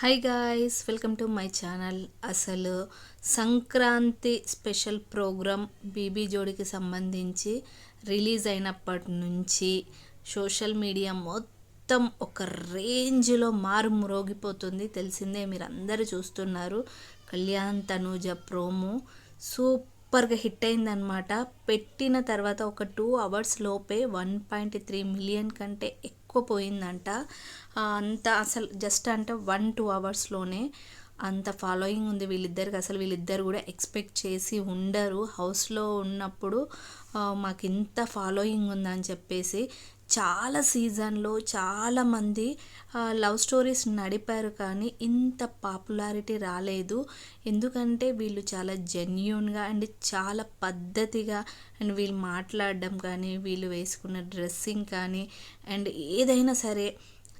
Hi guys welcome to my channel అసలు Sankranti special program BB జోడికి సంబంధించి రిలీజ్ అయినప్పటి నుంచి సోషల్ మీడియా మొత్తం ఒక రేంజ్లో మారు మురోగిపోతుంది. తెలిసిందే మీరు అందరూ చూస్తున్నారు. కళ్యాణ్ తనూజ ప్రోమో సూపర్గా హిట్ అయిందనమాట పెట్టిన తర్వాత ఒక టూ అవర్స్ లోపే వన్ పాయింట్ త్రీ మిలియన్ కంటే ఎక్కువ పోయిందంట అంత అసలు జస్ట్ అంటే వన్ టూ అవర్స్లోనే అంత ఫాలోయింగ్ ఉంది వీళ్ళిద్దరికి. అసలు వీళ్ళిద్దరు కూడా ఎక్స్పెక్ట్ చేసి ఉండరు. హౌస్లో ఉన్నప్పుడు మాకు ఇంత ఫాలోయింగ్ ఉందని చెప్పేసి చాలా సీజన్లో చాలామంది లవ్ స్టోరీస్ నడిపారు కానీ ఇంత పాపులారిటీ రాలేదు. ఎందుకంటే వీళ్ళు చాలా జెన్యున్గా అండ్ చాలా పద్ధతిగా అండ్ వీళ్ళు మాట్లాడడం కానీ వీళ్ళు వేసుకున్న డ్రెస్సింగ్ కానీ అండ్ ఏదైనా సరే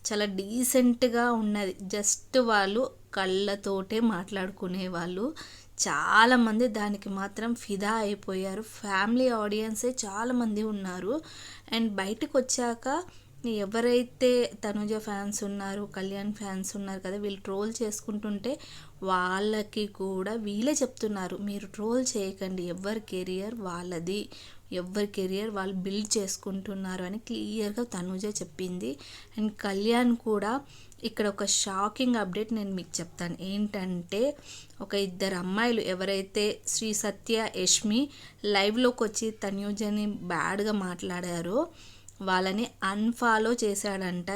చాలా డీసెంట్గా ఉన్నది. జస్ట్ వాళ్ళు కళ్ళతోటే మాట్లాడుకునే వాళ్ళు చాలామంది దానికి మాత్రం ఫిదా అయిపోయారు. ఫ్యామిలీ ఆడియన్సే చాలామంది ఉన్నారు. అండ్ బయటకు వచ్చాక ఎవరైతే తనుజ ఫ్యాన్స్ ఉన్నారు కళ్యాణ్ ఫ్యాన్స్ ఉన్నారు కదా వీళ్ళు ట్రోల్ చేసుకుంటుంటే వాళ్ళకి కూడా వీళ్ళే చెప్తున్నారు మీరు ట్రోల్ చేయకండి ఎవరి కెరియర్ వాళ్ళది ఎవరి కెరియర్ వాళ్ళు బిల్డ్ చేసుకుంటున్నారు అని క్లియర్గా తనుజ చెప్పింది. అండ్ కళ్యాణ్ కూడా ఇక్కడ ఒక షాకింగ్ అప్డేట్ నేను మీకు చెప్తాను. ఏంటంటే ఒక ఇద్దరు అమ్మాయిలు ఎవరైతే శ్రీ సత్య యష్మి లైవ్లోకి వచ్చి తన్యూజని బ్యాడ్గా మాట్లాడారో వాళ్ళని అన్ఫాలో చేశాడంట.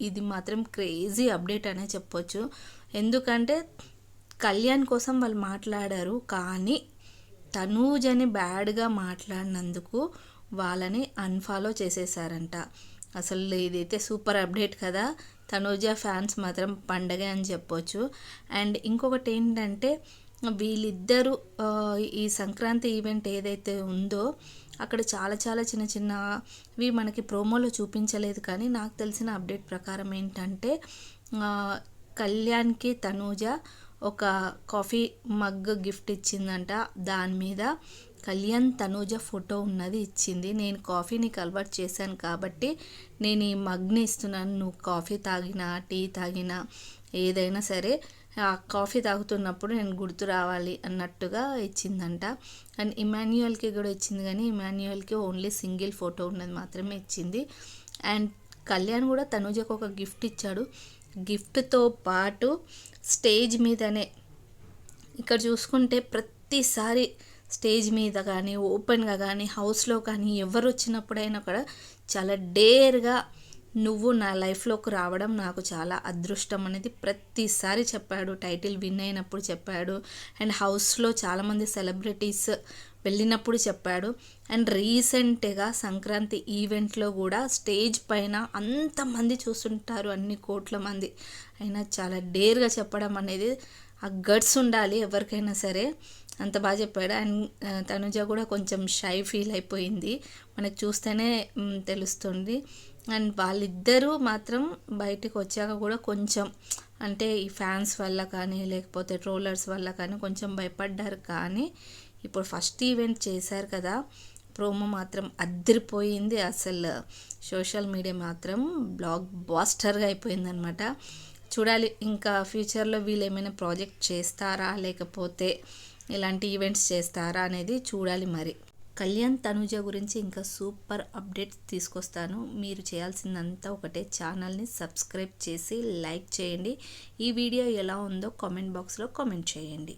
ఇది మాత్రం క్రేజీ అప్డేట్ అనే చెప్పొచ్చు. ఎందుకంటే కళ్యాణ్ కోసం వాళ్ళు మాట్లాడారు. కానీ తనూజని బ్యాడ్గా మాట్లాడినందుకు వాళ్ళని అన్ఫాలో చేసేసారంట అసలు ఇదైతే సూపర్ అప్డేట్ కదా. తనూజ ఫ్యాన్స్ మాత్రం పండగ అని చెప్పొచ్చు. అండ్ ఇంకొకటి ఏంటంటే వీళ్ళిద్దరూ ఈ సంక్రాంతి ఈవెంట్ ఏదైతే ఉందో అక్కడ చాలా చాలా చిన్న చిన్నవి మనకి ప్రోమోలో చూపించలేదు కానీ నాకు తెలిసిన అప్డేట్ ప్రకారం ఏంటంటే కళ్యాణ్కి తనూజ ఒక కాఫీ మగ్ గిఫ్ట్ ఇచ్చిందంట. దాని మీద కళ్యాణ్ తనూజ ఫోటో ఉన్నది ఇచ్చింది. నేను కాఫీని కన్వర్ట్ చేశాను కాబట్టి నేను ఈ మగ్ని ఇస్తున్నాను. నువ్వు కాఫీ తాగినా టీ తాగినా ఏదైనా సరే కాఫీ తాగుతున్నప్పుడు నేను గుర్తు రావాలి అన్నట్టుగా ఇచ్చిందంట. అండ్ ఇమాన్యుయల్కి కూడా ఇచ్చింది కానీ ఇమాన్యుయల్కి ఓన్లీ సింగిల్ ఫోటో ఉన్నది మాత్రమే ఇచ్చింది. అండ్ కళ్యాణ్ కూడా తనుజకు ఒక గిఫ్ట్ ఇచ్చాడు. గిఫ్ట్తో పాటు స్టేజ్ మీదనే ఇక్కడ చూసుకుంటే ప్రతిసారి స్టేజ్ మీద కానీ ఓపెన్గా కానీ హౌస్లో కానీ ఎవరు వచ్చినప్పుడైనా కూడా చాలా డేర్గా నువ్వు నా లైఫ్లోకి రావడం నాకు చాలా అదృష్టం అనేది ప్రతిసారి చెప్పాడు. టైటిల్ విన్ అయినప్పుడు చెప్పాడు. అండ్ హౌస్లో చాలామంది సెలబ్రిటీస్ వెళ్ళినప్పుడు చెప్పాడు. అండ్ రీసెంట్గా సంక్రాంతి ఈవెంట్లో కూడా స్టేజ్ పైన అంతమంది చూస్తుంటారు అన్ని కోట్ల మంది. అయినా చాలా డేర్గా చెప్పడం అనేది ఆ గట్స్ ఉండాలి ఎవరికైనా సరే. అంత బాగా చెప్పాడు. అండ్ తనుజ కూడా కొంచెం షై ఫీల్ అయిపోయింది. మనకు చూస్తేనే తెలుస్తుంది. అండ్ వాళ్ళిద్దరూ మాత్రం బయటకు వచ్చాక కూడా కొంచెం అంటే ఈ ఫ్యాన్స్ వల్ల కానీ లేకపోతే ట్రోలర్స్ వల్ల కానీ కొంచెం భయపడ్డారు. కానీ ఇప్పుడు ఫస్ట్ ఈవెంట్ చేశారు కదా ప్రోమో మాత్రం అద్దరిపోయింది అసలు. సోషల్ మీడియా మాత్రం బ్లాగ్ బాస్టర్గా అయిపోయిందనమాట చూడాలి ఇంకా ఫ్యూచర్లో వీళ్ళు ఏమైనా ప్రాజెక్ట్ చేస్తారా లేకపోతే ఇలాంటి ఈవెంట్స్ చేస్తారా అనేది చూడాలి మరి. కళ్యాణ్ తనుజ గురించి ఇంకా సూపర్ అప్డేట్స్ తీసుకొస్తాను. మీరు చేయాల్సిందంతా ఒకటే. ఛానల్ని సబ్స్క్రైబ్ చేసి లైక్ చేయండి. ఈ వీడియో ఎలా ఉందో కామెంట్ బాక్స్లో కామెంట్ చేయండి.